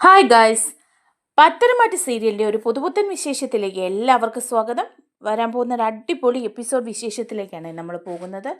Hi guys Patharamattu സീരിയലിന്റെ ഒരു പുതുപുത്തൻ വിശേഷത്തിലേക്ക് എല്ലാവർക്കും സ്വാഗതം. വരാൻ പോകുന്ന ഒരു അടിപൊളി എപ്പിസോഡ് വിശേഷത്തിലേക്കാണ് നമ്മൾ പോകുന്നത്.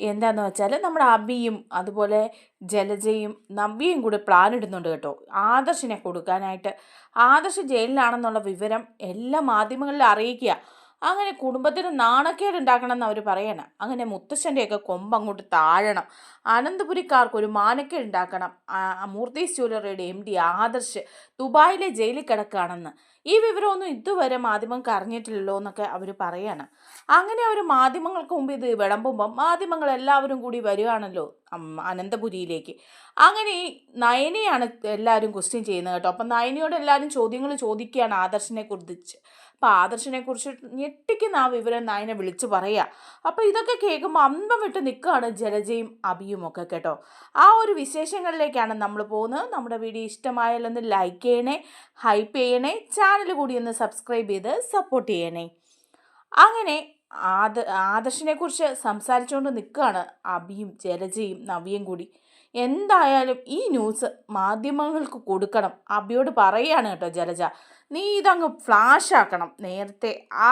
എന്താന്ന് വെച്ചാൽ നമ്മുടെ അബിയും അതുപോലെ ജലജയും നവ്യയും കൂടെ പ്ലാൻ ഇടുന്നുണ്ട് കേട്ടോ. ആദർശിനെ കൊടുക്കാനായിട്ട്. ആദർശ് ജയിലിലാണെന്നുള്ള വിവരം എല്ലാ മാധ്യമങ്ങളിലും അറിയിക്കുക. അങ്ങനെ കുടുംബത്തിന് നാണക്കേട് ഉണ്ടാക്കണം എന്ന് അവർ പറയണം. അങ്ങനെ മുത്തശ്ശന്റെയൊക്കെ കൊമ്പ് അങ്ങോട്ട് താഴണം. അനന്തപുരിക്കാർക്ക് ഒരു മാനക്കേട് ഉണ്ടാക്കണം. ആ- മൂർത്തീസ് ജ്വല്ലറിയുടെ എം ഡി ആദർശ് ദുബായിലെ ജയിലിൽ കിടക്കുകയാണെന്ന്. ഈ വിവരമൊന്നും ഇതുവരെ മാധ്യമങ്ങൾക്ക് അറിഞ്ഞിട്ടില്ലല്ലോ എന്നൊക്കെ അവർ പറയാണ്. അങ്ങനെ അവർ മാധ്യമങ്ങൾക്ക് മുമ്പ് ഇത് വിളമ്പുമ്പം മാധ്യമങ്ങൾ എല്ലാവരും കൂടി വരികയാണല്ലോ അനന്തപുരിയിലേക്ക്. അങ്ങനെ ഈ നയനെയാണ് എല്ലാവരും ക്വസ്റ്റ്യൻ ചെയ്യുന്നത് കേട്ടോ. അപ്പം നയനയോട് എല്ലാവരും ചോദ്യങ്ങൾ ചോദിക്കുകയാണ് ആദർശിനെ കുറിച്ച്. അപ്പം ആദർശിനെ കുറിച്ച് ഞെട്ടിക്കുന്ന ആ വിവരം നായനെ വിളിച്ചു പറയുക അപ്പോൾ ഇതൊക്കെ കേൾക്കുമ്പോൾ അന്തം വിട്ട് നിൽക്കുകയാണ് ജലജയും അബിയും ഒക്കെ കേട്ടോ. ആ ഒരു വിശേഷങ്ങളിലേക്കാണ് നമ്മൾ പോകുന്നത്. നമ്മുടെ വീഡിയോ ഇഷ്ടമായാലൊന്ന് ലൈക്ക് ചെയ്യണേ ഹൈപ്പ് ചെയ്യണേ ചാനൽ കൂടി ഒന്ന് സബ്സ്ക്രൈബ് ചെയ്ത് സപ്പോർട്ട് ചെയ്യണേ. അങ്ങനെ ആദ ആദർശിനെ കുറിച്ച് സംസാരിച്ചുകൊണ്ട് നിൽക്കുകയാണ് അബിയും ജലജയും നവിയും കൂടി. എന്തായാലും ഈ ന്യൂസ് മാധ്യമങ്ങൾക്ക് കൊടുക്കണം. അബിയോട് പറയുകയാണ് കേട്ടോ ജലജ. നീ ഇതങ്ങ് ഫ്ലാഷ് ആക്കണം നേരത്തെ ആ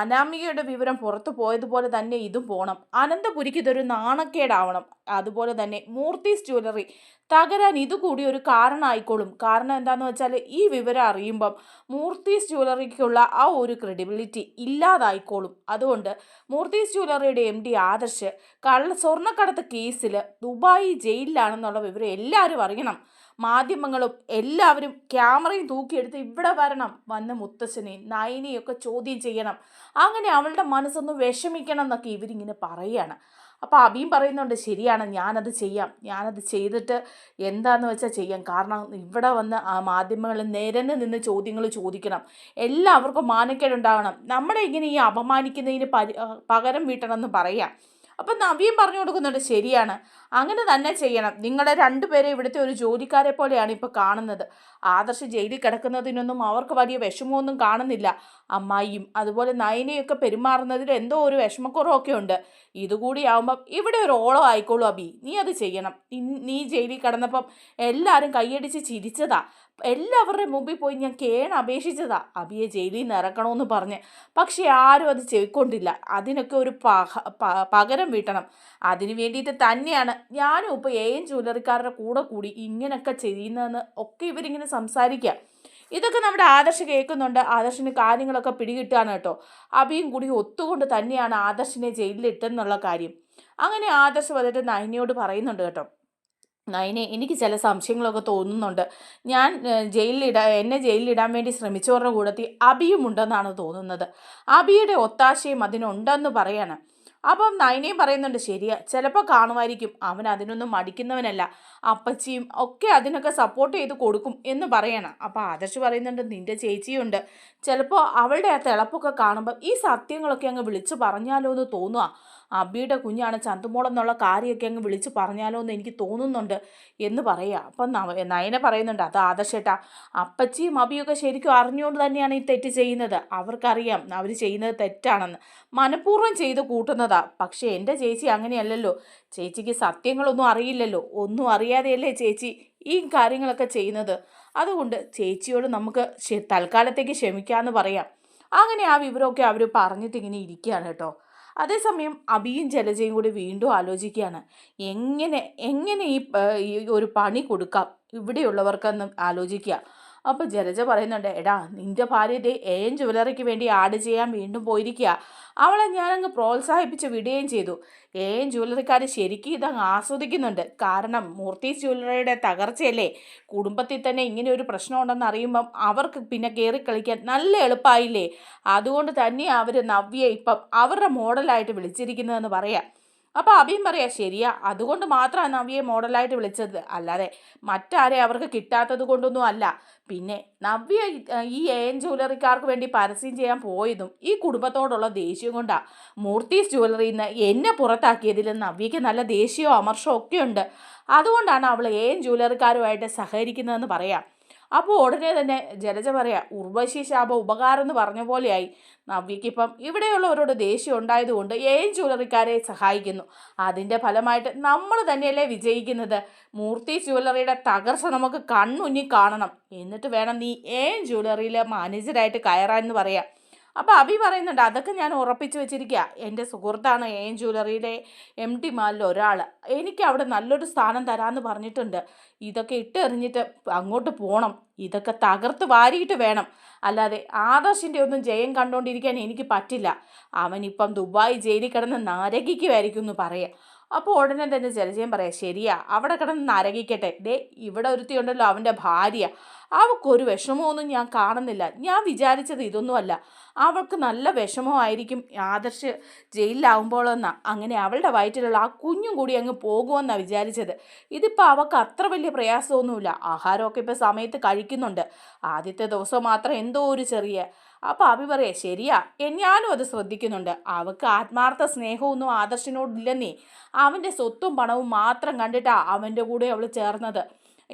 അനാമികയുടെ വിവരം പുറത്തു പോയതുപോലെ തന്നെ ഇതും പോകണം അനന്തപുരിക്ക് ഇതൊരു നാണക്കേടാവണം. അതുപോലെ തന്നെ മൂർത്തീസ് ജ്വല്ലറി തകരാൻ ഇതുകൂടി ഒരു കാരണമായിക്കോളും. കാരണം എന്താണെന്ന് വെച്ചാൽ ഈ വിവരം അറിയുമ്പം മൂർത്തീസ് ജ്വല്ലറിക്കുള്ള ആ ഒരു ക്രെഡിബിലിറ്റി ഇല്ലാതായിക്കോളും. അതുകൊണ്ട് മൂർത്തീസ് ജ്വല്ലറിയുടെ എം ഡി ആദർശ് കള്ള സ്വർണക്കടത്ത് കേസിൽ ദുബായ് ജയിലിലാണെന്നുള്ള വിവരം എല്ലാവരും അറിയണം. മാധ്യമങ്ങളും എല്ലാവരും ക്യാമറയും തൂക്കിയെടുത്ത് ഇവിടെ വരണം വന്ന് മുത്തശ്ശനെയും നയനെയൊക്കെ ചോദ്യം ചെയ്യണം. അങ്ങനെ അവളുടെ മനസ്സൊന്ന് വിഷമിക്കണം എന്നൊക്കെ ഇവരിങ്ങനെ പറയുകയാണ് അപ്പോൾ അബിയും പറയുന്നുണ്ട് ശരിയാണ് ഞാനത് ചെയ്യാം. ഞാനത് ചെയ്തിട്ട് എന്താന്ന് വെച്ചാൽ ചെയ്യാം. കാരണം ഇവിടെ വന്ന് ആ മാധ്യമങ്ങളിൽ നിരന്ന് നിന്ന് ചോദ്യങ്ങൾ ചോദിക്കണം. എല്ലാവർക്കും മാനക്കേടുണ്ടാകണം. നമ്മളെ ഇങ്ങനെ ഈ അപമാനിക്കുന്നതിന് പകരം വീട്ടണമെന്ന് പറയാം. അപ്പം നവിയും പറഞ്ഞു കൊടുക്കുന്നുണ്ട് ശരിയാണ്. അങ്ങനെ തന്നെ ചെയ്യണം. നിങ്ങളെ രണ്ടുപേരെ ഇവിടുത്തെ ഒരു ജോലിക്കാരെ പോലെയാണ് ഇപ്പോൾ കാണുന്നത്. ആദർശ് ജയിലിൽ കിടക്കുന്നതിനൊന്നും അവർക്ക് വലിയ വിഷമമൊന്നും കാണുന്നില്ല. അമ്മായിയും അതുപോലെ നയനയൊക്കെ പെരുമാറുന്നതിൽ എന്തോ ഒരു വിഷമക്കുറവൊക്കെ ഉണ്ട്. ഇതുകൂടി ആവുമ്പം ഇവിടെ ഒരു ഓളം ആയിക്കോളൂ അബി. നീ അത് ചെയ്യണം. നീ ജയിലിൽ കിടന്നപ്പം എല്ലാവരും കൈയടിച്ച് ചിരിച്ചതാ. എല്ലാവരുടെ മുമ്പിൽ പോയി ഞാൻ കേണ അപേക്ഷിച്ചതാ. അബിയെ ജയിലിൽ നിന്ന് ഇറക്കണമെന്ന് പറഞ്ഞ്. പക്ഷേ ആരും അത് ചെവിക്കൊണ്ടില്ല അതിനൊക്കെ ഒരു പകരം വീട്ടണം. അതിന് വേണ്ടിയിട്ട് തന്നെയാണ് ഞാനും ഇപ്പോൾ എ എൻ ജ്വല്ലറിക്കാരുടെ കൂടെ കൂടി ഇങ്ങനെയൊക്കെ ചെയ്യുന്നതെന്ന് ഒക്കെ ഇവരിങ്ങനെ സംസാരിക്കുക ഇതൊക്കെ നമ്മുടെ ആദർശ് കേൾക്കുന്നുണ്ട്. ആദർശിന് കാര്യങ്ങളൊക്കെ പിടികിട്ടുകയാണ് കേട്ടോ. അബിയും കൂടി ഒത്തുകൊണ്ട് തന്നെയാണ് ആദർശിനെ ജയിലിലിട്ടെന്നുള്ള കാര്യം. അങ്ങനെ ആദർശ് വന്നിട്ട് നയനയോട് പറയുന്നുണ്ട് കേട്ടോ. നയനെ എനിക്ക് ചില സംശയങ്ങളൊക്കെ തോന്നുന്നുണ്ട്. ഞാൻ ജയിലിലിടാൻ ജയിലിലിടാ എന്നെ ജയിലിലിടാൻ വേണ്ടി ശ്രമിച്ചവരുടെ കൂടത്തിൽ അബിയും ഉണ്ടെന്നാണ് തോന്നുന്നത്. അബിയുടെ ഒത്താശയും അതിനുണ്ടെന്ന് പറയാണ്. അപ്പം നയനയും പറയുന്നുണ്ട് ശരിയാ ചിലപ്പോൾ കാണുമായിരിക്കും. അവൻ അതിനൊന്നും മടിക്കുന്നവനല്ല. അപ്പച്ചിയും ഒക്കെ അതിനൊക്കെ സപ്പോർട്ട് ചെയ്ത് കൊടുക്കും എന്ന് പറയണം. അപ്പോൾ ആദർശ് പറയുന്നുണ്ട് നിന്റെ ചേച്ചിയുണ്ട്. ചിലപ്പോൾ അവളുടെ ആ തിളപ്പൊക്കെ കാണുമ്പം ഈ സത്യങ്ങളൊക്കെ അങ്ങ് വിളിച്ചു പറഞ്ഞാലോ എന്ന് തോന്നുക അബിയുടെ കുഞ്ഞാണ് ചന്തുമോളെന്നുള്ള കാര്യമൊക്കെ അങ്ങ് വിളിച്ച് പറഞ്ഞാലോ എന്ന് എനിക്ക് തോന്നുന്നുണ്ട് എന്ന് പറയുക അപ്പം നയന പറയുന്നുണ്ട് അത് ആദർശേട്ടാ അപ്പച്ചിയും അബിയൊക്കെ ശരിക്കും അറിഞ്ഞുകൊണ്ട് തന്നെയാണ് ഈ തെറ്റ് ചെയ്യുന്നത്. അവർക്കറിയാം അവർ ചെയ്യുന്നത് തെറ്റാണെന്ന്. മനഃപൂർവം ചെയ്ത് കൂട്ടുന്നതാ. പക്ഷേ എന്റെ ചേച്ചി അങ്ങനെയല്ലല്ലോ. ചേച്ചിക്ക് സത്യങ്ങളൊന്നും അറിയില്ലല്ലോ. ഒന്നും അറിയാതെയല്ലേ ചേച്ചി ഈ കാര്യങ്ങളൊക്കെ ചെയ്യുന്നത്. അതുകൊണ്ട് ചേച്ചിയോട് നമുക്ക് തൽക്കാലത്തേക്ക് ക്ഷമിക്കാമെന്ന് പറയാം. അങ്ങനെ ആ വിവരമൊക്കെ അവർ പറഞ്ഞിട്ട് ഇങ്ങനെ ഇരിക്കുകയാണ് കേട്ടോ. അതേസമയം അബിയും ജലജയും കൂടി വീണ്ടും ആലോചിക്കുകയാണ്. എങ്ങനെ എങ്ങനെ ഈ ഒരു പണി കൊടുക്കാം? ഇവിടെയുള്ളവർക്കെന്ന് ആലോചിക്കുക. അപ്പോൾ ജലജ പറയുന്നുണ്ട് എടാ നിന്റെ ഭാര്യ ദേ എൻ ജ്വല്ലറിക്ക് വേണ്ടി ആഡ് ചെയ്യാൻ വീണ്ടും പോയിരിക്കുക അവളെ ഞാനങ്ങ് പ്രോത്സാഹിപ്പിച്ച് വിടുകയും ചെയ്തു. എ എൻ ജ്വല്ലറിക്കാർ ശരിക്കും ഇതങ്ങ് ആസ്വദിക്കുന്നുണ്ട്. കാരണം മൂർത്തീസ് ജുവലറിയുടെ തകർച്ചയല്ലേ? കുടുംബത്തിൽ തന്നെ ഇങ്ങനെ ഒരു പ്രശ്നം ഉണ്ടെന്ന് അറിയുമ്പം അവർക്ക് പിന്നെ കയറി കളിക്കാൻ നല്ല എളുപ്പമായില്ലേ അതുകൊണ്ട് തന്നെ അവർ നവ്യ ഇപ്പം അവരുടെ മോഡലായിട്ട് വിളിച്ചിരിക്കുന്നതെന്ന് പറയാം. അപ്പോൾ അഭിയും പറയാ ശരിയാ അതുകൊണ്ട് മാത്രമാണ് നവ്യയെ മോഡലായിട്ട് വിളിച്ചത്. അല്ലാതെ മറ്റാരെ അവർക്ക് കിട്ടാത്തത് കൊണ്ടൊന്നും അല്ല. പിന്നെ നവ്യ ഈ എൻ ജ്വല്ലറിക്കാർക്ക് വേണ്ടി പരസ്യം ചെയ്യാൻ പോയതും ഈ കുടുംബത്തോടുള്ള ദേഷ്യം കൊണ്ടാണ് മൂർത്തീസ് ജ്വല്ലറിയിൽ നിന്ന് എന്നെ പുറത്താക്കിയതിൽ നവ്യയ്ക്ക് നല്ല ദേഷ്യവും അമർഷവും ഒക്കെ ഉണ്ട് അതുകൊണ്ടാണ് അവൾ എൻ ജ്വല്ലറിക്കാരുമായിട്ട് സഹകരിക്കുന്നതെന്ന് പറയാം. അപ്പോൾ ഉടനെ തന്നെ ജലജ പറയാ ഉർവശി ശാപ ഉപകാരം എന്ന് പറഞ്ഞ പോലെയായി. നവ്യക്കിപ്പം ഇവിടെയുള്ളവരോട് ദേഷ്യം ഉണ്ടായതുകൊണ്ട് ഏൻ ജ്വല്ലറിക്കാരെ സഹായിക്കുന്നു. അതിന്റെ ഫലമായിട്ട് നമ്മൾ തന്നെയല്ലേ വിജയിക്കുന്നത്. മൂർത്തി ജ്വല്ലറിയുടെ തകർച്ച നമുക്ക് കണ്ണുന്നി കാണണം. എന്നിട്ട് വേണം നീ ഏൻ ജ്വല്ലറിയിലെ മാനേജരായിട്ട് കയറാൻ എന്ന് പറയാം അപ്പോൾ അഭി പറയുന്നുണ്ട് അതൊക്കെ ഞാൻ ഉറപ്പിച്ച് വെച്ചിരിക്കുക എന്റെ സുഹൃത്താണ് എ എൻ ജ്വല്ലറിയിലെ എം ഡി മാലിൽ ഒരാൾ എനിക്ക് അവിടെ നല്ലൊരു സ്ഥാനം തരാമെന്ന് പറഞ്ഞിട്ടുണ്ട്. ഇതൊക്കെ ഇട്ടെറിഞ്ഞിട്ട് അങ്ങോട്ട് പോകണം ഇതൊക്കെ തകർത്ത് വാരിയിട്ട് വേണം. അല്ലാതെ ആദർശിന്റെ ഒന്നും ജയം കണ്ടുകൊണ്ടിരിക്കാൻ എനിക്ക് പറ്റില്ല. അവനിപ്പം ദുബായ് ജയിലിൽ കിടന്ന് നരകിക്കുമായിരിക്കും എന്ന് പറയാം. അപ്പോൾ ഉടനെ തന്നെ ജലജയം പറയാം ശരിയാ അവിടെ കിടന്ന് നരകിക്കട്ടെ. ദേ ഇവിടെ ഒരുത്തിയുണ്ടല്ലോ അവന്റെ ഭാര്യ. അവൾക്കൊരു വിഷമമൊന്നും ഞാൻ കാണുന്നില്ല. ഞാൻ വിചാരിച്ചത് ഇതൊന്നുമല്ല. അവൾക്ക് നല്ല വിഷമമായിരിക്കും ആദർശ് ജയിലിലാവുമ്പോഴെന്നാ. അങ്ങനെ അവളുടെ വയറ്റിലുള്ള ആ കുഞ്ഞും കൂടി അങ്ങ് പോകുമെന്നാണ് വിചാരിച്ചത്. ഇതിപ്പോൾ അവൾക്ക് അത്ര വലിയ പ്രയാസമൊന്നുമില്ല. ആഹാരമൊക്കെ ഇപ്പോൾ സമയത്ത് കഴിക്കുന്നുണ്ട്. ആദ്യത്തെ ദിവസം മാത്രം എന്തോ ഒരു ചെറിയ അപ്പോൾ അഭി പറയാ ശരിയാ. ഞാനും അത് ശ്രദ്ധിക്കുന്നുണ്ട്. അവക്ക് ആത്മാർത്ഥ സ്നേഹമൊന്നും ആദർശിനോടില്ലെന്നേ. അവന്റെ സ്വത്തും പണവും മാത്രം കണ്ടിട്ടാ അവന്റെ കൂടെ അവൾ ചേർന്നത്.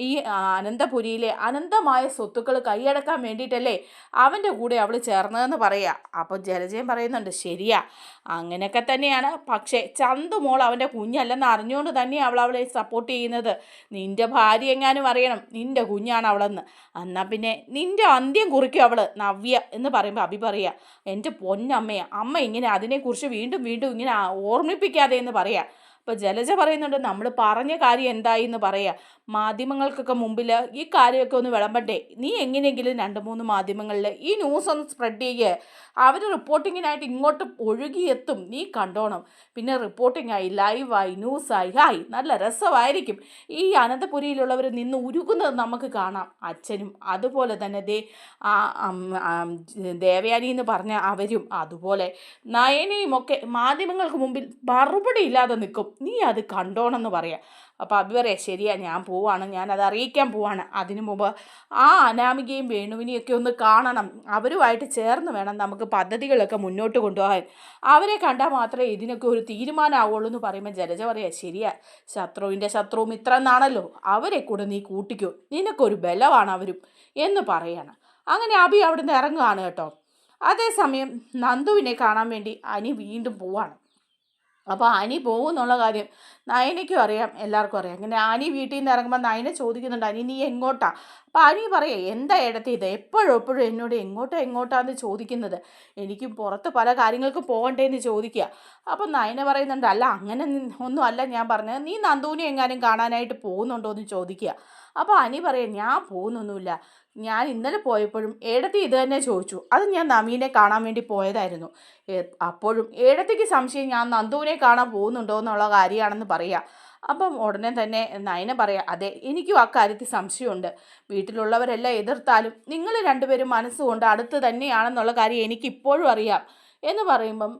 ഈ അനന്തപുരിയിലെ അനന്തമായ സ്വത്തുക്കൾ കൈയടക്കാൻ വേണ്ടിയിട്ടല്ലേ അവന്റെ കൂടെ അവൾ ചേർന്നതെന്ന് പറയുക. അപ്പോൾ ജലജയം പറയുന്നുണ്ട് ശരിയാ അങ്ങനെയൊക്കെ തന്നെയാണ്. പക്ഷേ ചന്തു മോൾ അവന്റെ കുഞ്ഞല്ലെന്ന് അറിഞ്ഞുകൊണ്ട് തന്നെ അവൾ അവളെ സപ്പോർട്ട് ചെയ്യുന്നത്. നിന്റെ ഭാര്യ എങ്ങാനും അറിയണം. നിന്റെ കുഞ്ഞാണ് അവളെന്ന്. എന്നാൽ പിന്നെ നിന്റെ അന്ത്യം കുറിക്കും അവൾ നവ്യ എന്ന് പറയുമ്പോൾ അഭി പറയുക. എന്റെ പൊന്നമ്മയെ അമ്മ ഇങ്ങനെ അതിനെക്കുറിച്ച് വീണ്ടും വീണ്ടും ഇങ്ങനെ ഓർമ്മിപ്പിക്കാതെ എന്ന് പറയാം അപ്പോൾ ജലജ പറയുന്നുണ്ട് നമ്മൾ പറഞ്ഞ കാര്യം എന്തായി എന്ന് പറയുക. മാധ്യമങ്ങൾക്കൊക്കെ മുമ്പിൽ ഈ കാര്യമൊക്കെ ഒന്ന് വിളമ്പട്ടെ നീ എങ്ങനെയെങ്കിലും രണ്ട് മൂന്ന് മാധ്യമങ്ങളിൽ ഈ ന്യൂസ് ഒന്ന് സ്പ്രെഡ് ചെയ്യുക അവർ റിപ്പോർട്ടിങ്ങിനായിട്ട് ഇങ്ങോട്ട് ഒഴുകിയെത്തും. നീ കണ്ടോണം. പിന്നെ റിപ്പോർട്ടിംഗ് ആയി ലൈവായി ന്യൂസായി ഹായ് നല്ല രസമായിരിക്കും. ഈ അനന്തപുരിയിലുള്ളവർ നിന്ന് ഉരുകുന്നത് നമുക്ക് കാണാം. അച്ഛനും അതുപോലെ തന്നെ ദേ ദേവയാനി എന്ന് പറഞ്ഞ അവരും അതുപോലെ. നയനയും ഒക്കെ മാധ്യമങ്ങൾക്ക് മുമ്പിൽ മറുപടി ഇല്ലാതെ നിൽക്കും. നീ അത് കണ്ടോണമെന്ന് പറയാം. അപ്പോൾ അബി പറയാം ശരിയാ ഞാൻ പോവാണ് ഞാൻ അത് അറിയിക്കാൻ പോവാണ്. അതിനു മുമ്പ് ആ അനാമികയും വേണുവിനെയൊക്കെ ഒന്ന് കാണണം. അവരുമായിട്ട് ചേർന്ന് വേണം നമുക്ക് പദ്ധതികളൊക്കെ മുന്നോട്ട് കൊണ്ടുപോകാൻ. അവരെ കണ്ടാൽ മാത്രമേ ഇതിനൊക്കെ ഒരു തീരുമാനമാവുള്ളൂ എന്ന് പറയുമ്പോൾ ജലജ പറയാം ശരിയാ ശത്രുവിന്റെ ശത്രു മിത്രന്നാണല്ലോ അവരെ കൂടെ നീ കൂട്ടിക്കോ നിനക്കൊരു ബലമാണ് അവരും എന്ന് പറയാണ്. അങ്ങനെ അബി അവിടുന്ന് ഇറങ്ങുകയാണ് കേട്ടോ. അതേസമയം നന്ദുവിനെ കാണാൻ വേണ്ടി അനി വീണ്ടും പോവാണ്. അപ്പോൾ ആനി പോകും എന്നുള്ള കാര്യം നയനയ്ക്കും അറിയാം എല്ലാവർക്കും അറിയാം. അങ്ങനെ ആനി വീട്ടിൽ നിന്ന് ഇറങ്ങുമ്പോൾ നയനെ ചോദിക്കുന്നുണ്ട് അനി നീ എങ്ങോട്ടാ? അപ്പോൾ അനി പറയാം എന്താ ഇടത്ത് ഇത്? എപ്പോഴും എപ്പോഴും എന്നോട് എങ്ങോട്ടോ എങ്ങോട്ടാന്ന് ചോദിക്കുന്നത്? എനിക്ക് പുറത്ത് പല കാര്യങ്ങൾക്കും പോകണ്ടേന്ന് ചോദിക്കുക അപ്പം നയന പറയുന്നുണ്ട് അല്ല അങ്ങനെ ഒന്നും അല്ല ഞാൻ പറഞ്ഞത്. നീ നന്ദൂനെ എങ്ങാനും കാണാനായിട്ട് പോകുന്നുണ്ടോ എന്ന് ചോദിക്കുക അപ്പോൾ അനി പറയാം ഞാൻ പോകുന്നൊന്നുമില്ല. ഞാൻ ഇന്നലെ പോയപ്പോഴും ഏടത്തി ഇത് തന്നെ ചോദിച്ചു. അത് ഞാൻ നവീനെ കാണാൻ വേണ്ടി പോയതായിരുന്നു. അപ്പോഴും ഏടത്തിക്ക് സംശയം ഞാൻ നന്ദുവിനെ കാണാൻ പോകുന്നുണ്ടോ എന്നുള്ള കാര്യമാണെന്ന് പറയാം. അപ്പം ഉടനെ തന്നെ നയന പറയാം അതെ എനിക്കും ആ അക്കാര്യത്തിൽ സംശയമുണ്ട്. വീട്ടിലുള്ളവരെല്ലാം എതിർത്താലും നിങ്ങൾ രണ്ടുപേരും മനസ്സുകൊണ്ട് അടുത്ത് തന്നെയാണെന്നുള്ള കാര്യം എനിക്കിപ്പോഴും അറിയാം. എന്ന് പറയുമ്പം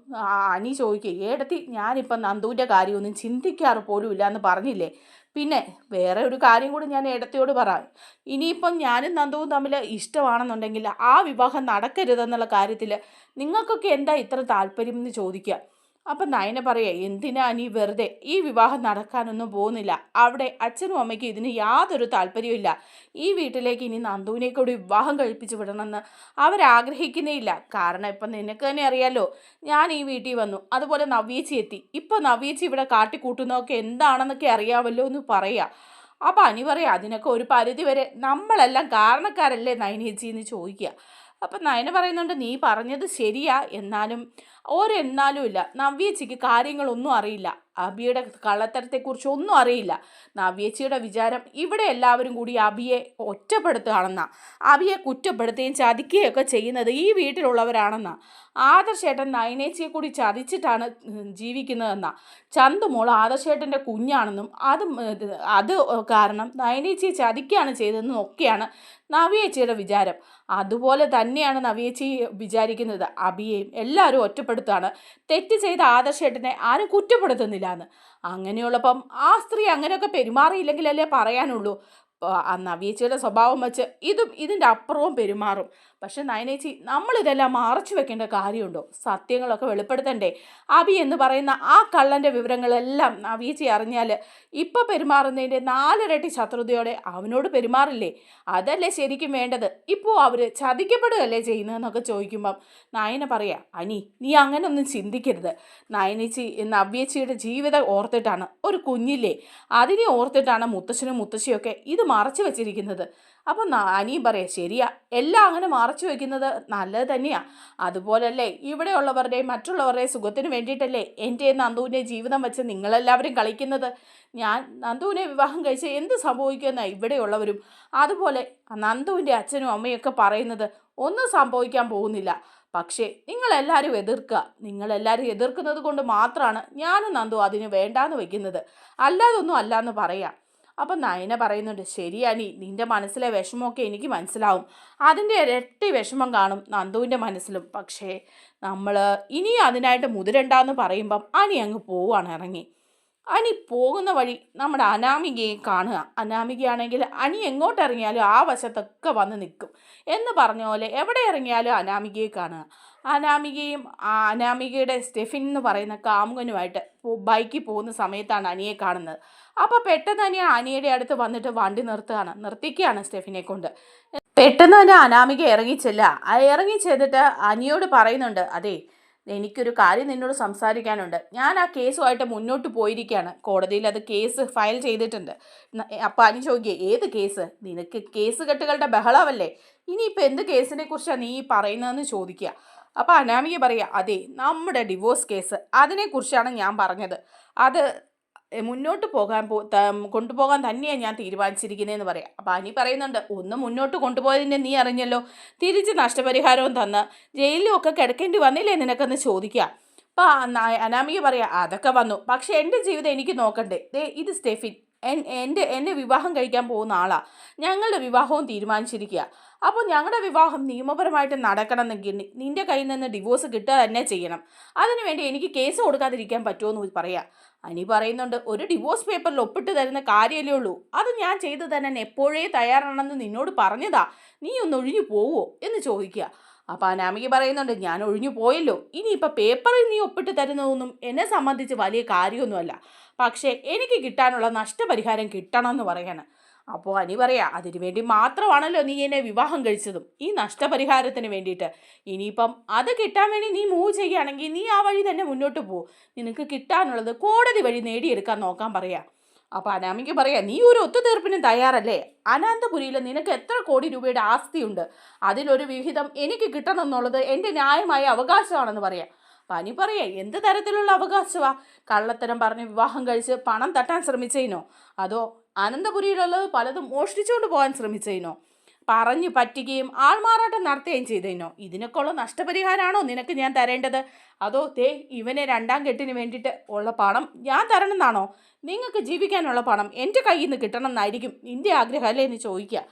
അനി ചോദിക്കുക ഏടത്തി ഞാനിപ്പം നന്ദുവിന്റെ കാര്യമൊന്നും ചിന്തിക്കാറ് പോലും ഇല്ല എന്ന് പറഞ്ഞില്ലേ? പിന്നെ വേറെ ഒരു കാര്യം കൂടി ഞാൻ ഏടത്തിയോട് പറയാം. ഇനിയിപ്പം ഞാനും നന്ദുവും തമ്മിൽ ഇഷ്ടമാണെന്നുണ്ടെങ്കിൽ ആ വിവാഹം നടക്കരുതെന്നുള്ള കാര്യത്തിൽ നിങ്ങൾക്കൊക്കെ എന്താ ഇത്ര താല്പര്യം എന്ന് ചോദിക്കുക? അപ്പം നയന പറയാ എന്തിനാ നീ വെറുതെ ഈ വിവാഹം നടക്കാനൊന്നും പോകുന്നില്ല? അവിടെ അച്ഛനും അമ്മയ്ക്കും ഇതിന് യാതൊരു താല്പര്യമില്ല ഈ വീട്ടിലേക്ക് ഇനി നന്ദുവിനെ കൂടി വിവാഹം കഴിപ്പിച്ചു വിടണമെന്ന് അവരാഗ്രഹിക്കുന്നേയില്ല. കാരണം ഇപ്പം നിനക്ക് തന്നെ അറിയാലോ ഞാൻ ഈ വീട്ടിൽ വന്നു. അതുപോലെ നവ്യേച്ചി എത്തി. ഇപ്പം നവ്യേച്ചി ഇവിടെ കാട്ടിക്കൂട്ടുന്നതൊക്കെ എന്താണെന്നൊക്കെ അറിയാമല്ലോ എന്ന് പറയാം. അപ്പം അനി പറയാം അതിനൊക്കെ ഒരു പരിധി വരെ നമ്മളെല്ലാം കാരണക്കാരല്ലേ നയനേച്ചി എന്ന് ചോദിക്കുക അപ്പം നയന പറയുന്നുണ്ട് നീ പറഞ്ഞത് ശരിയാ എന്നാലും ഒരെന്നാലും ഇല്ല. നവ്യച്ചിക്ക് കാര്യങ്ങളൊന്നും അറിയില്ല. അബിയുടെ കള്ളത്തരത്തെക്കുറിച്ച് ഒന്നും അറിയില്ല. നവ്യച്ചിയുടെ വിചാരം ഇവിടെ എല്ലാവരും കൂടി അബിയെ ഒറ്റപ്പെടുത്തുകയാണെന്നാണ് അബിയെ കുറ്റപ്പെടുത്തുകയും ചതിക്കുകയൊക്കെ ചെയ്യുന്നത് ഈ വീട്ടിലുള്ളവരാണെന്നാണ് ആദർശേട്ടൻ നയനേച്ചിയെ കൂടി ചതിച്ചിട്ടാണ് ജീവിക്കുന്നതെന്നാ. ചന്തുമോൾ ആദർശേട്ടന്റെ കുഞ്ഞാണെന്നും അത് അത് കാരണം നയനേച്ചിയെ ചതിക്കുകയാണ് ചെയ്തതെന്നും ഒക്കെയാണ് നവിയേച്ചിയുടെ വിചാരം. അതുപോലെ തന്നെയാണ് നവിയേച്ചി വിചാരിക്കുന്നത്. അബിയെയും എല്ലാവരും ഒറ്റപ്പെടുത്താണ് തെറ്റ് ചെയ്ത ആദർശേട്ടനെ ആരും കുറ്റപ്പെടുത്തുന്നില്ല. എന്ന് അങ്ങനെയുള്ളപ്പം ആ സ്ത്രീ അങ്ങനെയൊക്കെ പെരുമാറിയില്ലെങ്കിലല്ലേ പറയാനുള്ളൂ. നവ്യേച്ചിയുടെ സ്വഭാവം വെച്ച് ഇതും ഇതിന്റെ അപ്പുറവും പെരുമാറും. പക്ഷെ നയനേച്ചി നമ്മളിതെല്ലാം മറച്ചു വെക്കേണ്ട കാര്യമുണ്ടോ? സത്യങ്ങളൊക്കെ വെളിപ്പെടുത്തണ്ടേ? അബി എന്ന് പറയുന്ന ആ കള്ളന്റെ വിവരങ്ങളെല്ലാം നവ്യേച്ചി അറിഞ്ഞാൽ ഇപ്പം പെരുമാറുന്നതിന്റെ നാലിരട്ടി ശത്രുതയോടെ അവനോട് പെരുമാറില്ലേ? അതല്ലേ ശരിക്കും വേണ്ടത്? ഇപ്പോൾ അവർ ചതിക്കപ്പെടുകയല്ലേ ചെയ്യുന്നതെന്നൊക്കെ ചോദിക്കുമ്പം നയന പറയാ അനി നീ അങ്ങനൊന്നും ചിന്തിക്കരുത്. നയനേച്ചി നവ്യേച്ചിയുടെ ജീവിതം ഓർത്തിട്ടാണ്. ഒരു കുഞ്ഞില്ലേ? അതിനെ ഓർത്തിട്ടാണ് മുത്തശ്ശനും മുത്തശ്ശിയൊക്കെ ഇത് മറച്ചു വെച്ചിരിക്കുന്നത്. അപ്പം അനിയും പറയാം ശരിയാ എല്ലാം അങ്ങനെ മറച്ചു വെക്കുന്നത് നല്ലത് തന്നെയാ. അതുപോലല്ലേ ഇവിടെയുള്ളവരുടെയും മറ്റുള്ളവരുടെയും സുഖത്തിന് വേണ്ടിയിട്ടല്ലേ എന്റെ നന്ദുവിന്റെ ജീവിതം വെച്ച് നിങ്ങളെല്ലാവരും കളിക്കുന്നത്? ഞാൻ നന്ദുവിനെ വിവാഹം കഴിച്ച് എന്ത് സംഭവിക്കുമെന്ന ഇവിടെയുള്ളവരും. അതുപോലെ നന്ദുവിന്റെ അച്ഛനും അമ്മയൊക്കെ പറയുന്നത് ഒന്നും സംഭവിക്കാൻ പോകുന്നില്ല. പക്ഷേ നിങ്ങളെല്ലാവരും എതിർക്കുക. നിങ്ങളെല്ലാവരും എതിർക്കുന്നത് കൊണ്ട് മാത്രമാണ് ഞാനും നന്ദു അതിന് വേണ്ടാന്ന് വെക്കുന്നത്. അല്ലാതൊന്നും അല്ലാന്ന് പറയാം. അപ്പം നയന പറയുന്നുണ്ട് ശരിയാണി നിന്റെ മനസ്സിലെ വിഷമമൊക്കെ എനിക്ക് മനസ്സിലാവും. അതിന്റെ ഇരട്ടി വിഷമം കാണും നന്ദുവിന്റെ മനസ്സിലും. പക്ഷേ നമ്മൾ ഇനി അതിനായിട്ട് മുതിരണ്ടെന്ന് പറയുമ്പം അനി അങ്ങ് പോവാണ് ഇറങ്ങി. അനി പോകുന്ന വഴി നമ്മുടെ അനാമികയെ കാണുക. അനാമികയാണെങ്കിൽ അനി എങ്ങോട്ട് ഇറങ്ങിയാലും ആ വശത്തൊക്കെ വന്ന് നിൽക്കും. എന്ന് പറഞ്ഞ പോലെ എവിടെ ഇറങ്ങിയാലും അനാമികയെ കാണുക. അനാമികയും അനാമികയുടെ സ്റ്റെഫിൻ എന്ന് പറയുന്ന കാമുകനുമായിട്ട് ബൈക്കിൽ പോകുന്ന സമയത്താണ് അനിയെ കാണുന്നത്. അപ്പോൾ പെട്ടെന്ന് തന്നെ അനിയുടെ അടുത്ത് വന്നിട്ട് വണ്ടി നിർത്തുകയാണ് നിർത്തിക്കുകയാണ് സ്റ്റെഫിനെ കൊണ്ട്. പെട്ടെന്ന് തന്നെ അനാമിക ഇറങ്ങിച്ചെല്ല ആ ഇറങ്ങി ചെന്നിട്ട് അനിയോട് പറയുന്നുണ്ട് അതെ എനിക്കൊരു കാര്യം നിന്നോട് സംസാരിക്കാനുണ്ട്. ഞാൻ ആ കേസുമായിട്ട് മുന്നോട്ട് പോയിരിക്കുകയാണ്. കോടതിയിൽ അത് കേസ് ഫയൽ ചെയ്തിട്ടുണ്ട്. അപ്പം അനി ചോദിക്കുക ഏത് കേസ്? നിനക്ക് കേസ് കെട്ടുകളുടെ ബഹളമല്ലേ? ഇനിയിപ്പോൾ എന്ത് കേസിനെ കുറിച്ചാണ് നീ പറയുന്നതെന്ന് ചോദിക്കുക. അപ്പോൾ അനാമിക പറയുക അതെ നമ്മുടെ ഡിവോഴ്സ് കേസ്. അതിനെക്കുറിച്ചാണ് ഞാൻ പറഞ്ഞത്. അത് മുന്നോട്ട് പോകാൻ കൊണ്ടുപോകാൻ തന്നെയാണ് ഞാൻ തീരുമാനിച്ചിരിക്കുന്നതെന്ന് പറയാം. അപ്പോൾ അനി പറയുന്നുണ്ട് ഒന്ന് മുന്നോട്ട് കൊണ്ടുപോയതിന്റെ നീ അറിഞ്ഞല്ലോ. തിരിച്ച് നഷ്ടപരിഹാരവും തന്ന്. ജയിലിലും ഒക്കെ കിടക്കേണ്ടി വന്നില്ലേ നിനക്കെന്ന് ചോദിക്കുക അപ്പോൾ അനാമിക പറയാം അതൊക്കെ വന്നു. പക്ഷേ എന്റെ ജീവിതം എനിക്ക് നോക്കണ്ടേ. ദേ ഇത് സ്റ്റെഫിൻ. എന്റെ എന്നെ വിവാഹം കഴിക്കാൻ പോകുന്ന ആളാണ് ഞങ്ങളുടെ വിവാഹവും തീരുമാനിച്ചിരിക്കുക അപ്പോൾ ഞങ്ങളുടെ വിവാഹം നിയമപരമായിട്ട് നടക്കണമെന്നെങ്കിൽ നിന്റെ കയ്യിൽ നിന്ന് ഡിവോഴ്സ് കിട്ടുക തന്നെ ചെയ്യണം. അതിനുവേണ്ടി എനിക്ക് കേസ് കൊടുക്കാതിരിക്കാൻ പറ്റുമോ എന്ന് പറയാം. അനി പറയുന്നുണ്ട് ഒരു ഡിവോഴ്സ് പേപ്പറിൽ ഒപ്പിട്ട് തരുന്ന കാര്യമല്ലേ ഉള്ളൂ. അത് ഞാൻ ചെയ്തു തരാൻ എപ്പോഴേ തയ്യാറാണെന്ന് നിന്നോട് പറഞ്ഞതാ. നീ ഒന്ന് ഒഴിഞ്ഞു പോവോ? എന്ന് ചോദിക്കുക അപ്പോൾ അനാമിക പറയുന്നുണ്ട് ഞാൻ ഒഴിഞ്ഞു പോയല്ലോ. ഇനിയിപ്പോൾ പേപ്പറിൽ നീ ഒപ്പിട്ട് തരുന്നതൊന്നും എന്നെ സംബന്ധിച്ച് വലിയ കാര്യമൊന്നുമല്ല. പക്ഷേ എനിക്ക് കിട്ടാനുള്ള നഷ്ടപരിഹാരം കിട്ടണം എന്ന് പറയാണ്. അപ്പോൾ അനി പറയാ അതിനു വേണ്ടി മാത്രമാണല്ലോ നീ എന്നെ വിവാഹം കഴിച്ചതും. ഈ നഷ്ടപരിഹാരത്തിന് വേണ്ടിയിട്ട്. ഇനിയിപ്പം അത് കിട്ടാൻ വേണ്ടി നീ മൂവ് ചെയ്യുകയാണെങ്കിൽ നീ ആ വഴി തന്നെ മുന്നോട്ട് പോകും നിനക്ക് കിട്ടാനുള്ളത് കോടതി വഴി നേടിയെടുക്കാൻ നോക്കാൻ പറയാ. അപ്പോൾ അനാമിക്ക് പറയാം നീ ഒരു ഒത്തുതീർപ്പിനും തയ്യാറല്ലേ? അനന്തപുരിയിൽ നിനക്ക് എത്ര കോടി രൂപയുടെ ആസ്തിയുണ്ട്? അതിലൊരു വിഹിതം എനിക്ക് കിട്ടണം എന്നുള്ളത് എന്റെ ന്യായമായ അവകാശമാണെന്ന് പറയാം. പനി പറയേ എന്ത് തരത്തിലുള്ള അവകാശമാ കള്ളത്തരം പറഞ്ഞ് വിവാഹം കഴിച്ച് പണം തട്ടാൻ ശ്രമിച്ചതിനോ അതോ അനന്തപുരിയിലുള്ളത് പലതും മോഷ്ടിച്ചുകൊണ്ട് പോകാൻ ശ്രമിച്ചതിനോ പറഞ്ഞു പറ്റുകയും ആൾമാറാട്ടം നടത്തുകയും ചെയ്തതിനോ ഇതിനൊക്കെയുള്ള നഷ്ടപരിഹാരമാണോ നിനക്ക് ഞാൻ തരേണ്ടത്? അതോ തേ ഇവനെ രണ്ടാം കെട്ടിന് വേണ്ടിയിട്ട് ഉള്ള പണം ഞാൻ തരണമെന്നാണോ? നിങ്ങൾക്ക് ജീവിക്കാനുള്ള പണം എന്റെ കയ്യിൽ നിന്ന് കിട്ടണം എന്നായിരിക്കും നിന്റെ ആഗ്രഹം അല്ലേ എന്ന് ചോദിക്കുക.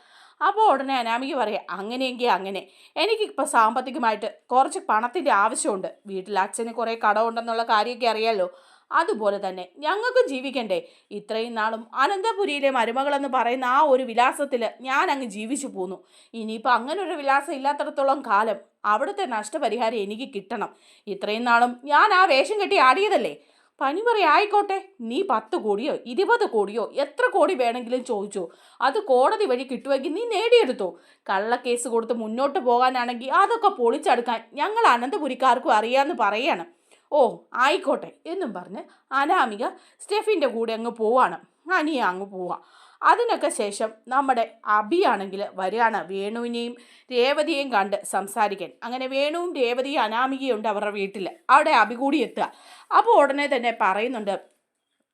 അപ്പോൾ ഉടനെ അനാമിക പറയാം അങ്ങനെയെങ്കിൽ അങ്ങനെ. എനിക്കിപ്പോൾ സാമ്പത്തികമായിട്ട് കുറച്ച് പണത്തിന്റെ ആവശ്യമുണ്ട്. വീട്ടിൽ അച്ഛന് കുറേ കടമുണ്ടെന്നുള്ള കാര്യമൊക്കെ അറിയാമല്ലോ അതുപോലെ തന്നെ ഞങ്ങൾക്കും ജീവിക്കണ്ടേ. ഇത്രയും നാളും അനന്തപുരിയിലെ മരുമകളെന്ന് പറയുന്ന ആ ഒരു വിലാസത്തിൽ ഞാൻ അങ്ങ് ജീവിച്ചു പോന്നു. ഇനിയിപ്പോൾ അങ്ങനെ ഒരു വിലാസം ഇല്ലാത്തടത്തോളം കാലം അവിടുത്തെ നഷ്ടപരിഹാരം എനിക്ക് കിട്ടണം. ഇത്രയും നാളും ഞാൻ ആ വേഷം കെട്ടി ആടിയതല്ലേ? പനി പറയാ ആയിക്കോട്ടെ. നീ പത്ത് കോടിയോ ഇരുപത് കോടിയോ എത്ര കോടി വേണമെങ്കിലും ചോദിച്ചോ. അത് കോടതി വഴി കിട്ടുമെങ്കിൽ നീ നേടിയെടുത്തോ. കള്ളക്കേസ് കൊടുത്ത് മുന്നോട്ട് പോകാനാണെങ്കിൽ അതൊക്കെ പൊളിച്ചെടുക്കാൻ ഞങ്ങൾ അനന്തപുരിക്കാർക്കും അറിയാമെന്ന് പറയാണ്. ഓ ആയിക്കോട്ടെ എന്നും പറഞ്ഞ് അനാമിക സ്റ്റെഫിന്റെ കൂടെ അങ്ങ് പോവാണ്. അനിയ അങ്ങ് പോവാം. അതിനൊക്കെ ശേഷം നമ്മുടെ അബിയാണെങ്കിൽ വരികയാണ് വേണുവിനെയും രേവതിയെയും കണ്ട് സംസാരിക്കാൻ. അങ്ങനെ വേണുവും രേവതിയും അനാമികയും ഉണ്ട് അവരുടെ വീട്ടിൽ അവിടെ അബി കൂടി എത്തുക. അപ്പോൾ ഉടനെ തന്നെ പറയുന്നുണ്ട്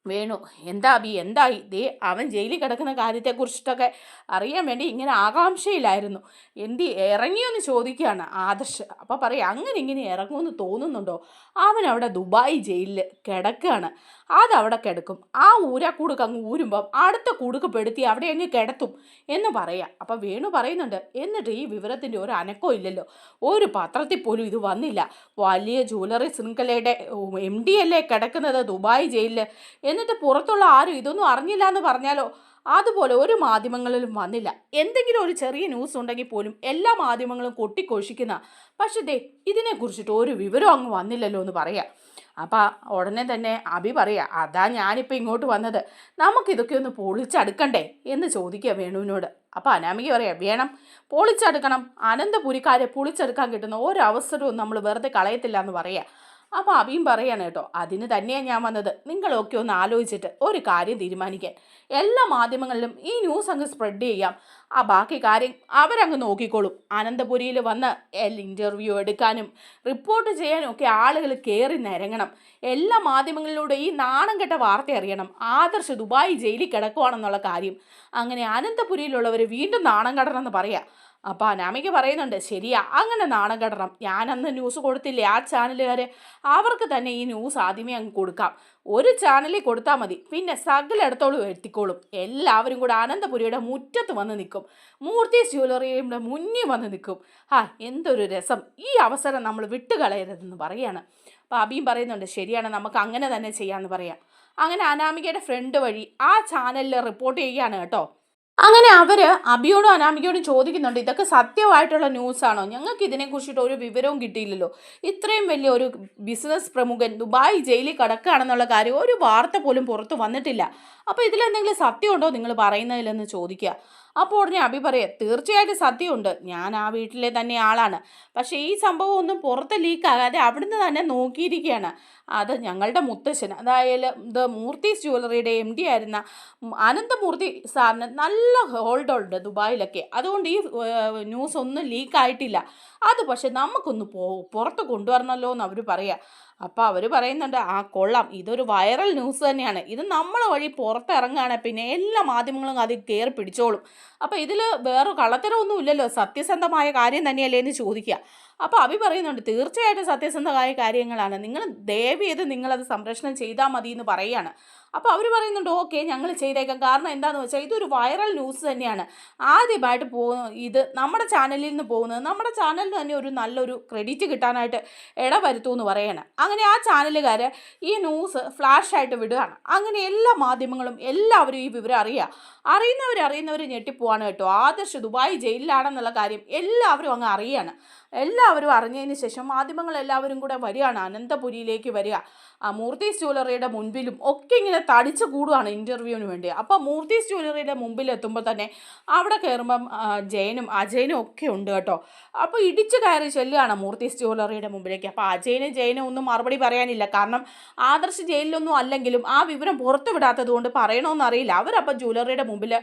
വേണു. എന്താ അബി എന്തായി? ദേ അവൻ ജയിലിൽ കിടക്കുന്ന കാര്യത്തെക്കുറിച്ചിട്ടൊക്കെ അറിയാൻ വേണ്ടി ഇങ്ങനെ ആകാംക്ഷയിലായിരുന്നു. എന്തി ഇറങ്ങിയെന്ന് ചോദിക്കുകയാണ് ആദർശ്. അപ്പോൾ പറയാം അങ്ങനെ ഇങ്ങനെ ഇറങ്ങുമെന്ന് തോന്നുന്നുണ്ടോ? അവൻ അവിടെ ദുബായ് ജയിലിൽ കിടക്കുകയാണ്. അതവിടെ കിടക്കും. ആ ഊരാക്കൂടുക്ക് അങ്ങ് ഊരുമ്പം അടുത്ത കൂടുക്ക് പെടുത്തി അവിടെ അങ്ങ് കിടത്തും എന്ന് പറയാം. അപ്പം വേണു പറയുന്നുണ്ട് എന്നിട്ട് ഈ വിവരത്തിന്റെ ഒരു അനക്കോ ഇല്ലല്ലോ. ഒരു പത്രത്തിൽ പോലും ഇത് വന്നില്ല. വലിയ ജ്വല്ലറി ശൃംഖലയുടെ എം ഡി അല്ലേ കിടക്കുന്നത് ദുബായ് ജയിലിൽ എന്നിട്ട് പുറത്തുള്ള ആരും ഇതൊന്നും അറിഞ്ഞില്ല എന്ന് പറഞ്ഞാലോ? അതുപോലെ ഒരു മാധ്യമങ്ങളിലും വന്നില്ല. എന്തെങ്കിലും ഒരു ചെറിയ ന്യൂസ് ഉണ്ടെങ്കിൽ പോലും എല്ലാ മാധ്യമങ്ങളും കൊട്ടിഘോഷിക്കുന്ന പക്ഷേ ദേ ഇതിനെക്കുറിച്ചിട്ട് ഒരു വിവരം അങ്ങ് വന്നില്ലല്ലോ എന്ന് പറയാം. അപ്പം ഉടനെ തന്നെ അഭി പറയുക അതാ ഞാനിപ്പോൾ ഇങ്ങോട്ട് വന്നത്. നമുക്കിതൊക്കെ ഒന്ന് പൊളിച്ചടുക്കണ്ടേ? എന്ന് ചോദിക്കുക വേണുവിനോട്. അപ്പോൾ അനാമിക പറയാം വേണം. പൊളിച്ചെടുക്കണം. അനന്തപുരിക്കാരെ പൊളിച്ചെടുക്കാൻ കിട്ടുന്ന ഒരവസരവും നമ്മൾ വെറുതെ കളയത്തില്ല എന്ന് പറയാം. അപ്പോൾ അഭിയും പറയാണ് കേട്ടോ അതിന് തന്നെയാണ് ഞാൻ വന്നത്. നിങ്ങളൊക്കെ ഒന്ന് ആലോചിച്ചിട്ട് ഒരു കാര്യം തീരുമാനിക്കാൻ. എല്ലാ മാധ്യമങ്ങളിലും ഈ ന്യൂസ് അങ്ങ് സ്പ്രെഡ് ചെയ്യാം. ആ ബാക്കി കാര്യം അവരങ്ങ് നോക്കിക്കോളും. അനന്തപുരിയിൽ വന്ന് ഇന്റർവ്യൂ എടുക്കാനും റിപ്പോർട്ട് ചെയ്യാനും ഒക്കെ ആളുകൾ കയറി നിരങ്ങണം. എല്ലാ മാധ്യമങ്ങളിലൂടെ ഈ നാണം കെട്ട വാർത്ത അറിയണം. ആദർശ് ദുബായ് ജയിലിൽ കിടക്കുവാണെന്നുള്ള കാര്യം. അങ്ങനെ അനന്തപുരിയിലുള്ളവർ വീണ്ടും നാണം കടണമെന്ന് പറയാം. അപ്പോൾ അനാമിക പറയുന്നുണ്ട് ശരിയാ അങ്ങനെ നാണം കെടണം. ഞാനന്ന് ന്യൂസ് കൊടുത്തില്ലേ ആ ചാനലുകാർ അവർക്ക് തന്നെ ഈ ന്യൂസ് ആദ്യമേ അങ്ങ് കൊടുക്കാം. ഒരു ചാനലിൽ കൊടുത്താൽ മതി. പിന്നെ സകലിടത്തോളം എത്തിക്കോളും എല്ലാവരും കൂടെ അനന്തപുരിയുടെ മുറ്റത്ത് വന്ന് നിൽക്കും മൂർത്തി ജ്വല്ലറിയുടെ മുന്നിൽ വന്ന് നിൽക്കും ആ എന്തൊരു രസം. ഈ അവസരം നമ്മൾ വിട്ടുകളയരുതെന്ന് പറയാണ്. അപ്പോൾ അബിയും പറയുന്നുണ്ട് ശരിയാണ് നമുക്ക് അങ്ങനെ തന്നെ ചെയ്യാമെന്ന് പറയാം. അങ്ങനെ അനാമികയുടെ ഫ്രണ്ട് വഴി ആ ചാനലിൽ റിപ്പോർട്ട് ചെയ്യുകയാണ് കേട്ടോ. അങ്ങനെ അവർ അബിയോടും അനാമികയോടും ചോദിക്കുന്നുണ്ട്. ഇതൊക്കെ സത്യമായിട്ടുള്ള ന്യൂസാണോ? ഞങ്ങൾക്ക് ഇതിനെക്കുറിച്ചിട്ട് ഒരു വിവരവും കിട്ടിയില്ലല്ലോ. ഇത്രയും വലിയ ഒരു ബിസിനസ് പ്രമുഖൻ ദുബായ് ജയിലിൽ കിടക്കുകയാണെന്നുള്ള കാര്യം ഒരു വാർത്ത പോലും പുറത്ത് വന്നിട്ടില്ല. അപ്പോൾ ഇതിലെന്തെങ്കിലും സത്യമുണ്ടോ നിങ്ങൾ പറയുന്നതിലെന്ന് ചോദിക്കുക. അപ്പോൾ ഉടനെ അഭി പറയുക തീർച്ചയായിട്ടും സത്യമുണ്ട്. ഞാൻ ആ വീട്ടിലെ തന്നെ ആളാണ്. പക്ഷേ ഈ സംഭവം ഒന്നും പുറത്ത് ലീക്കാകാതെ അവിടുന്ന് തന്നെ നോക്കിയിരിക്കുകയാണ് അത് ഞങ്ങളുടെ മുത്തശ്ശൻ അതായത് ദ മൂർത്തീസ് ജ്വല്ലറിയുടെ എം ഡി ആയിരുന്ന അനന്തമൂർത്തി സാറിന് നല്ല ഹോൾഡുണ്ട് ദുബായിലൊക്കെ. അതുകൊണ്ട് ഈ ന്യൂസ് ഒന്നും ലീക്കായിട്ടില്ല അത് പക്ഷെ നമുക്കൊന്ന് പോ പുറത്ത് കൊണ്ടുവരണമല്ലോ എന്ന് അവർ പറയാം. അപ്പോൾ അവർ പറയുന്നുണ്ട് ആ കൊള്ളാം. ഇതൊരു വൈറൽ ന്യൂസ് തന്നെയാണ്. ഇത് നമ്മൾ വഴി പുറത്തിറങ്ങുകയാണ്. പിന്നെ എല്ലാ മാധ്യമങ്ങളും അതിൽ കയറി പിടിച്ചോളും. അപ്പോൾ ഇതിൽ വേറെ കള്ളത്തരമൊന്നും ഇല്ലല്ലോ സത്യസന്ധമായ കാര്യം തന്നെയല്ലേ എന്ന് ചോദിക്കുക. അപ്പോൾ അഭി പറയുന്നുണ്ട് തീർച്ചയായിട്ടും സത്യസന്ധമായ കാര്യങ്ങളാണ്. നിങ്ങൾ ദയവ് ചെയ്ത് നിങ്ങളത് സംപ്രേഷണം ചെയ്താൽ മതി എന്ന് പറയുകയാണ്. അപ്പോൾ അവർ പറയുന്നുണ്ട് ഓക്കെ ഞങ്ങൾ ചെയ്തേക്കാം. കാരണം എന്താണെന്ന് വെച്ചാൽ ഇതൊരു വൈറൽ ന്യൂസ് തന്നെയാണ്. ആദ്യമായിട്ട് പോകുന്ന ഇത് നമ്മുടെ ചാനലിൽ നിന്ന് പോകുന്നത് നമ്മുടെ ചാനലിന് തന്നെ ഒരു നല്ലൊരു ക്രെഡിറ്റ് കിട്ടാനായിട്ട് ഇട വരുത്തുമെന്ന് പറയാണ്. അങ്ങനെ ആ ചാനലുകാർ ഈ ന്യൂസ് ഫ്ലാഷായിട്ട് വിടുകയാണ്. അങ്ങനെ എല്ലാ മാധ്യമങ്ങളും എല്ലാവരും ഈ വിവരം അറിയുക അറിയുന്നവർ അറിയുന്നവർ ഞെട്ടിപ്പോവാണ് കേട്ടോ. ആദർശ് ദുബായ് ജയിലിലാണെന്നുള്ള കാര്യം എല്ലാവരും അങ്ങ് അറിയാണ്. എല്ലാവരും അറിഞ്ഞതിന് ശേഷം മാധ്യമങ്ങൾ എല്ലാവരും കൂടെ വരികയാണ്. അനന്തപുരിയിലേക്ക് വരിക. ആ മൂർത്തി ജ്വല്ലറിയുടെ മുൻപിലും ഒക്കെ ഇങ്ങനെ തടിച്ചു കൂടുകയാണ് ഇന്റർവ്യൂവിന് വേണ്ടി. അപ്പോൾ മൂർത്തി ജ്വല്ലറിയുടെ മുമ്പിൽ എത്തുമ്പോൾ തന്നെ അവിടെ കയറുമ്പം ജയനും അജയനും ഒക്കെ ഉണ്ട് കേട്ടോ. അപ്പോൾ ഇടിച്ചു കയറി ചെല്ലുകയാണ് മൂർത്തീസ് ജ്വല്ലറിയുടെ മുമ്പിലേക്ക്. അപ്പോൾ അജയനും ജയനും ഒന്നും മറുപടി പറയാനില്ല. കാരണം ആദർശ് ജയിലിലൊന്നും അല്ലെങ്കിലും ആ വിവരം പുറത്തു വിടാത്തത് കൊണ്ട് പറയണമെന്നറിയില്ല അവരപ്പം ജ്വല്ലറിയുടെ മുമ്പിൽ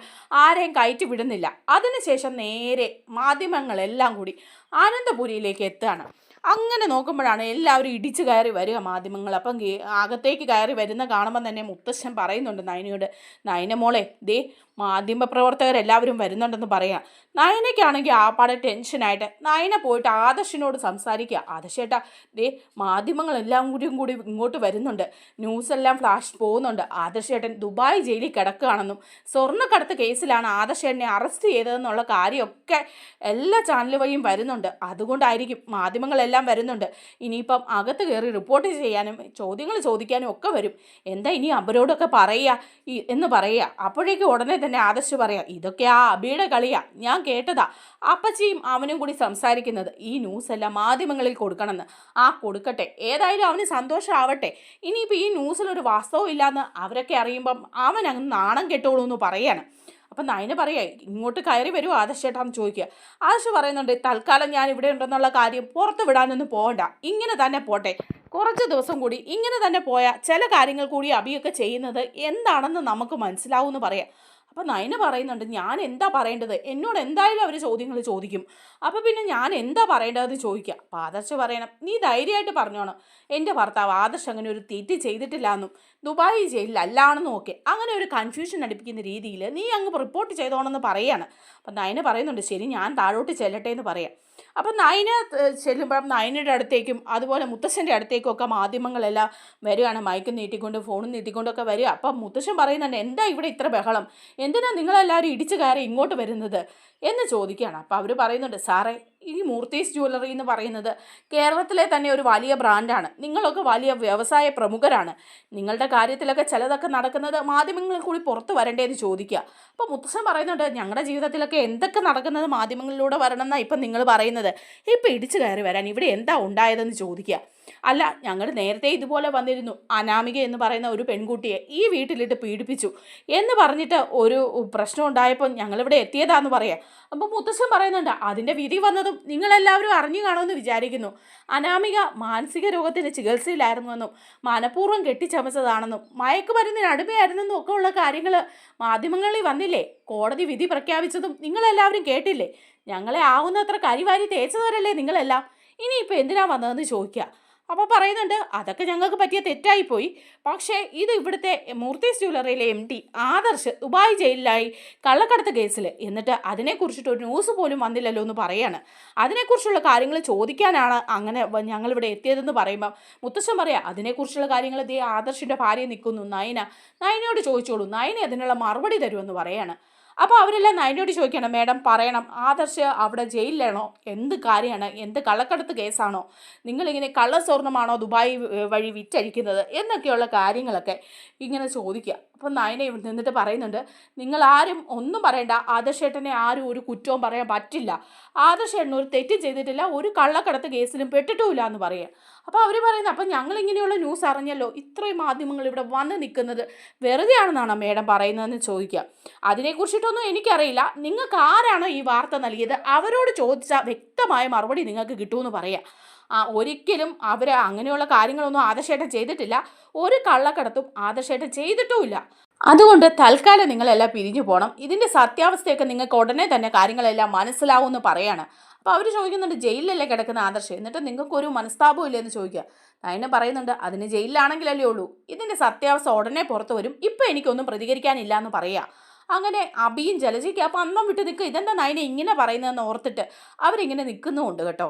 ആരെയും കയറ്റി വിടുന്നില്ല. അതിനുശേഷം നേരെ മാധ്യമങ്ങളെല്ലാം കൂടി ആനന്ദപുരിയിലേക്ക് എത്തുകയാണ്. അങ്ങനെ നോക്കുമ്പോഴാണ് എല്ലാവരും ഇടിച്ചു കയറി വരിക മാധ്യമങ്ങൾ. അപ്പം അകത്തേക്ക് കയറി വരുന്ന കാണുമ്പോൾ തന്നെ മുത്തശ്ശൻ പറയുന്നുണ്ട് നയനയോട് നയന മോളെ ദേ മാധ്യമപ്രവർത്തകരെല്ലാവരും വരുന്നുണ്ടെന്ന് പറയാം. നയനയ്ക്കാണെങ്കിൽ ആപ്പാടെ ടെൻഷനായിട്ട് നയന പോയിട്ട് ആദർശിനോട് സംസാരിക്കുക ആദർശേട്ടാ ദേ മാധ്യമങ്ങളെല്ലാം കൂടിയും കൂടി ഇങ്ങോട്ട് വരുന്നുണ്ട്. ന്യൂസ് എല്ലാം ഫ്ലാഷ് പോകുന്നുണ്ട്. ആദർശേട്ടൻ ദുബായ് ജയിലിൽ കിടക്കുകയാണെന്നും സ്വർണക്കടത്ത് കേസിലാണ് ആദർശേട്ടനെ അറസ്റ്റ് ചെയ്തതെന്നുള്ള കാര്യമൊക്കെ എല്ലാ ചാനൽ വരുന്നുണ്ട്. അതുകൊണ്ടായിരിക്കും മാധ്യമങ്ങളെല്ലാം വരുന്നുണ്ട്. ഇനിയിപ്പം അകത്ത് കയറി റിപ്പോർട്ട് ചെയ്യാനും ചോദ്യങ്ങൾ ചോദിക്കാനും ഒക്കെ വരും. എന്താ ഇനി അവരോടൊക്കെ പറയുക? എന്ന് പറയുക. അപ്പോഴേക്കും ഉടനെ തന്നെ ആദർശ് പറയാം ഇതൊക്കെ ആ അബിയുടെ കളിയാ ഞാൻ കേട്ടതാ. അപ്പച്ചിയും അവനും കൂടി സംസാരിക്കുന്നത് ഈ ന്യൂസ് എല്ലാം മാധ്യമങ്ങളിൽ കൊടുക്കണമെന്ന്. ആ കൊടുക്കട്ടെ ഏതായാലും അവന് സന്തോഷമാവട്ടെ ഇനിയിപ്പോൾ ഈ ന്യൂസിലൊരു വാസ്തവം ഇല്ലാന്ന് അവരൊക്കെ അറിയുമ്പം അവൻ അങ്ങ് നാണം കെട്ടോളൂ എന്ന് പറയാണ്. അപ്പം നയന പറയാ ഇങ്ങോട്ട് കയറി വരുമോ ആദർശേട്ടാന്ന് ചോദിക്കുക. ആദർശ് പറയുന്നുണ്ട് തൽക്കാലം ഞാൻ ഇവിടെ ഉണ്ടെന്നുള്ള കാര്യം പുറത്ത് വിടാനൊന്നും പോകണ്ട ഇങ്ങനെ തന്നെ പോട്ടെ. കുറച്ച് ദിവസം കൂടി ഇങ്ങനെ തന്നെ പോയാൽ ചില കാര്യങ്ങൾ കൂടി അബിയൊക്കെ ചെയ്യുന്നത് എന്താണെന്ന് നമുക്ക് മനസ്സിലാവുമെന്ന് പറയാം. അപ്പോൾ നയന പറയുന്നുണ്ട് ഞാൻ എന്താ പറയേണ്ടത്? എന്നോട് എന്തായാലും അവർ ചോദ്യങ്ങൾ ചോദിക്കും. അപ്പോൾ പിന്നെ ഞാൻ എന്താ പറയേണ്ടതെന്ന് ചോദിക്കുക അപ്പോൾ ആദർശ് പറയണം നീ ധൈര്യമായിട്ട് പറഞ്ഞോണം. എന്റെ ഭർത്താവ് ആദർശ് അങ്ങനെ ഒരു തെറ്റ് ചെയ്തിട്ടില്ല എന്നും ദുബായ് ജയിലിൽ അല്ലാണെന്നും ഒക്കെ അങ്ങനെ ഒരു കൺഫ്യൂഷൻ അടിപ്പിക്കുന്ന രീതിയിൽ നീ അങ്ങ് റിപ്പോർട്ട് ചെയ്തോണമെന്ന് പറയാണ്. അപ്പം നയന പറയുന്നുണ്ട് ശരി ഞാൻ താഴോട്ട് ചെല്ലട്ടെ എന്ന് പറയാം. അപ്പം നയന ചെല്ലുമ്പോൾ ചെല്ലുമ്പം നയനയുടെ അടുത്തേക്കും അതുപോലെ മുത്തശ്ശന്റെ അടുത്തേക്കും ഒക്കെ മാധ്യമങ്ങളെല്ലാം വരികയാണ്. മയക്കും നീട്ടിക്കൊണ്ട് ഫോണും നീട്ടിക്കൊണ്ടൊക്കെ വരിക. അപ്പം മുത്തശ്ശൻ പറയുന്നുണ്ട് എന്താ ഇവിടെ ഇത്ര ബഹളം? എന്തിനാ നിങ്ങളെല്ലാവരും ഇടിച്ചു കയറി ഇങ്ങോട്ട് വരുന്നത് എന്ന് ചോദിക്കുകയാണ്. അപ്പോൾ അവർ പറയുന്നുണ്ട് സാറേ ഈ മൂർത്തീസ് ജ്വല്ലറി എന്ന് പറയുന്നത് കേരളത്തിലെ തന്നെ ഒരു വലിയ ബ്രാൻഡാണ് നിങ്ങളൊക്കെ വലിയ വ്യവസായ പ്രമുഖരാണ്. നിങ്ങളുടെ കാര്യത്തിലൊക്കെ ചിലതൊക്കെ നടക്കുന്നത് മാധ്യമങ്ങളിൽ കൂടി പുറത്ത് വരണ്ടേന്ന് ചോദിക്കുക. അപ്പോൾ മുത്തശ്ശൻ പറയുന്നുണ്ട് ഞങ്ങളുടെ ജീവിതത്തിലൊക്കെ എന്തൊക്കെ നടക്കുന്നത് മാധ്യമങ്ങളിലൂടെ വരണം എന്നാണ് ഇപ്പം നിങ്ങൾ പറയുന്നത്. ഇപ്പം ഇടിച്ചു കയറി വരാൻ ഇവിടെ എന്താ ഉണ്ടായതെന്ന് ചോദിക്കുക. അല്ല ഞങ്ങൾ നേരത്തെ ഇതുപോലെ വന്നിരുന്നു. അനാമിക എന്ന് പറയുന്ന ഒരു പെൺകുട്ടിയെ ഈ വീട്ടിലിട്ട് പീഡിപ്പിച്ചു എന്ന് പറഞ്ഞിട്ട് ഒരു പ്രശ്നം ഉണ്ടായപ്പോൾ ഞങ്ങളിവിടെ എത്തിയതാന്ന് പറയാം. അപ്പോൾ മുത്തശ്ശൻ പറയുന്നുണ്ട് അതിന്റെ വിധി വന്നതും നിങ്ങളെല്ലാവരും അറിഞ്ഞു കാണുമെന്ന് വിചാരിക്കുന്നു. അനാമിക മാനസിക രോഗത്തിന് ചികിത്സയിലായിരുന്നുവെന്നും മനഃപൂർവം കെട്ടിച്ചമച്ചതാണെന്നും മയക്കുമരുന്നിന് അടിമയായിരുന്നെന്നും ഒക്കെ ഉള്ള കാര്യങ്ങൾ മാധ്യമങ്ങളിൽ വന്നില്ലേ? കോടതി വിധി പ്രഖ്യാപിച്ചതും നിങ്ങളെല്ലാവരും കേട്ടില്ലേ? ഞങ്ങളെ ആവുന്നത്ര കരിവാരി തേച്ചവരല്ലേ നിങ്ങളെല്ലാം? ഇനിയിപ്പോൾ എന്തിനാ വന്നതെന്ന് ചോദിക്കുക അപ്പോൾ പറയുന്നുണ്ട് അതൊക്കെ ഞങ്ങൾക്ക് പറ്റിയ തെറ്റായിപ്പോയി. പക്ഷേ ഇത് ഇവിടുത്തെ മൂർത്തീസ് ജ്വല്ലറിയിലെ എം ഡി ആദർശ് ദുബായ് ജയിലിലായി കള്ളക്കടത്ത് കേസിൽ. എന്നിട്ട് അതിനെക്കുറിച്ചിട്ട് ഒരു ന്യൂസ് പോലും വന്നില്ലല്ലോ എന്ന് പറയാണ്. അതിനെക്കുറിച്ചുള്ള കാര്യങ്ങൾ ചോദിക്കാനാണ് അങ്ങനെ ഞങ്ങളിവിടെ എത്തിയതെന്ന് പറയുമ്പം മുത്തശ്ശൻ പറയാം അതിനെക്കുറിച്ചുള്ള കാര്യങ്ങൾ ദേ ആദർശിന്റെ ഭാര്യ നിൽക്കുന്നു. നയന നയനയോട് ചോദിച്ചോളൂ. നയന അതിനുള്ള മറുപടി തരുമെന്ന് പറയാണ്. അപ്പോൾ അവരെല്ലാം നയനോട് ചോദിക്കണം മേഡം പറയണം ആദർശ് അവിടെ ജയിലിലാണോ? എന്ത് കാര്യമാണ്? എന്ത് കള്ളക്കടത്ത് കേസാണോ? നിങ്ങളിങ്ങനെ കള്ളസ്വർണമാണോ ദുബായ് വഴി വിറ്റഴിക്കുന്നത്? എന്നൊക്കെയുള്ള കാര്യങ്ങളൊക്കെ ഇങ്ങനെ ചോദിക്കുക. അപ്പം നയന നിന്നിട്ട് പറയുന്നുണ്ട് നിങ്ങൾ ആരും ഒന്നും പറയണ്ട. ആദർശേട്ടനെ ആരും ഒരു കുറ്റവും പറയാൻ പറ്റില്ല. ആദർശേട്ടൻ ഒരു തെറ്റും ചെയ്തിട്ടില്ല. ഒരു കള്ളക്കടത്ത് കേസിലും പെട്ടിട്ടുമില്ല എന്ന് പറയുക അപ്പോൾ അവർ പറയുന്നത് അപ്പം ഞങ്ങൾ ഇങ്ങനെയുള്ള ന്യൂസ് അറിഞ്ഞല്ലോ. ഇത്രയും മാധ്യമങ്ങൾ ഇവിടെ വന്ന് നിൽക്കുന്നത് വെറുതെ ആണെന്നാണോ മേഡം പറയുന്നതെന്ന് ചോദിക്കുക. അതിനെക്കുറിച്ചിട്ടൊന്നും എനിക്കറിയില്ല. നിങ്ങൾക്ക് ആരാണോ ഈ വാർത്ത നൽകിയത്? അവരോട് ചോദിച്ചാൽ വ്യക്തമായ മറുപടി നിങ്ങൾക്ക് കിട്ടുമെന്ന് പറയാം. ഒരിക്കലും അവർ അങ്ങനെയുള്ള കാര്യങ്ങളൊന്നും ആദർശേട്ടൻ ചെയ്തിട്ടില്ല. ഒരു കള്ളക്കടത്തും ആദർശേട്ടൻ ചെയ്തിട്ടുമില്ല. അതുകൊണ്ട് തൽക്കാലം നിങ്ങളെല്ലാം പിരിഞ്ഞു പോകണം ഇതിന്റെ സത്യാവസ്ഥയൊക്കെ നിങ്ങൾക്ക് ഉടനെ തന്നെ കാര്യങ്ങളെല്ലാം മനസ്സിലാവും എന്ന് പറയാണ്. അപ്പോൾ അവർ ചോദിക്കുന്നുണ്ട് ജയിലിലല്ലേ കിടക്കുന്ന ആദർശം? എന്നിട്ട് നിങ്ങൾക്കൊരു മനസ്താപവും ഇല്ലെന്ന് ചോദിക്കുക. നയന പറയുന്നുണ്ട് അതിന് ജയിലിലാണെങ്കിലല്ലേ ഉള്ളൂ. ഇതിന്റെ സത്യാവസ്ഥ ഉടനെ പുറത്തു വരും. ഇപ്പം എനിക്കൊന്നും പ്രതികരിക്കാനില്ല എന്ന് പറയുക അങ്ങനെ അബിയും ജലജയ്ക്ക് അപ്പം അന്നം വിട്ട് നിൽക്കുക ഇതെന്താ നയന ഇങ്ങനെ പറയുന്നതെന്ന് ഓർത്തിട്ട് അവരിങ്ങനെ നിൽക്കുന്നുമുണ്ട് കേട്ടോ.